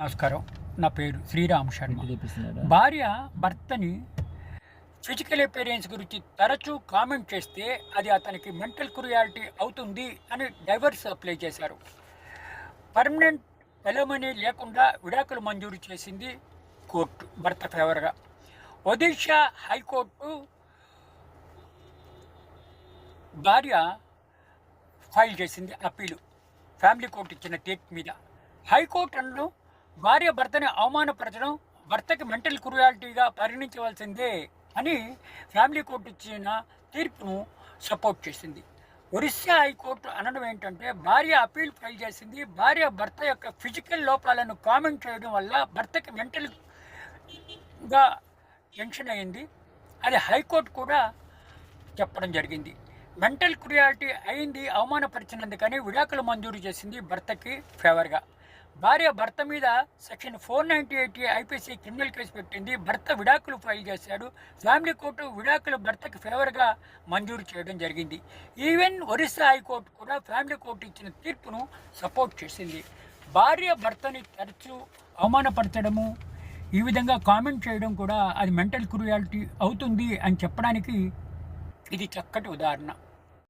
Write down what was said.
నమస్కారం. నా పేరు శ్రీరామ్ శర్మ. భార్య భర్తని ఫిజికల్ అపీరియన్స్ గురించి తరచూ కామెంట్ చేస్తే అది అతనికి మెంటల్ క్రుయాలిటీ అవుతుంది అని డైవర్స్ అప్లై చేశారు. పర్మనెంట్ ఎలమనీ లేకుండా విడాకులు మంజూరు చేసింది కోర్టు భర్త ఫేవర్గా. ఒడిషా హైకోర్టు భార్య ఫైల్ చేసింది అప్పీలు. ఫ్యామిలీ కోర్టు ఇచ్చిన తీర్పు మీద. హైకోర్టు అన్ను భార్య భర్తని అవమానపరచడం భర్తకి మెంటల్ క్రుయాలిటీగా పరిగణించవలసిందే అని ఫ్యామిలీ కోర్టు ఇచ్చిన తీర్పును సపోర్ట్ చేసింది. ఒరిస్సా హైకోర్టు అనడం ఏంటంటే భార్య అప్పీల్ ఫైల్ చేసింది. భార్య భర్త యొక్క ఫిజికల్ లోపాలను కామెంట్ చేయడం వల్ల భర్తకి మెంటల్గా టెన్షన్ అయింది. అది హైకోర్టు కూడా చెప్పడం జరిగింది. మెంటల్ క్రియాలిటీ అయింది అవమానపరిచినందుకని విడాకులు మంజూరు చేసింది భర్తకి ఫేవర్గా. భార్య భర్త మీద section four ninety eight IPC criminal case పెట్టింది. భర్త విడాకులు ఫైల్ చేశాడు. ఫ్యామిలీ కోర్టు విడాకులు భర్తకి ఫేవర్గా మంజూరు చేయడం జరిగింది. ఈవెన్ ఒరిస్సా హైకోర్టు కూడా ఫ్యామిలీ కోర్టు ఇచ్చిన తీర్పును సపోర్ట్ చేసింది. భార్య భర్తని తరచూ అవమానపరచడము ఈ విధంగా కామెంట్ చేయడం కూడా అది మెంటల్ క్రుయాలిటీ అవుతుంది అని చెప్పడానికి ఇది చక్కటి ఉదాహరణ.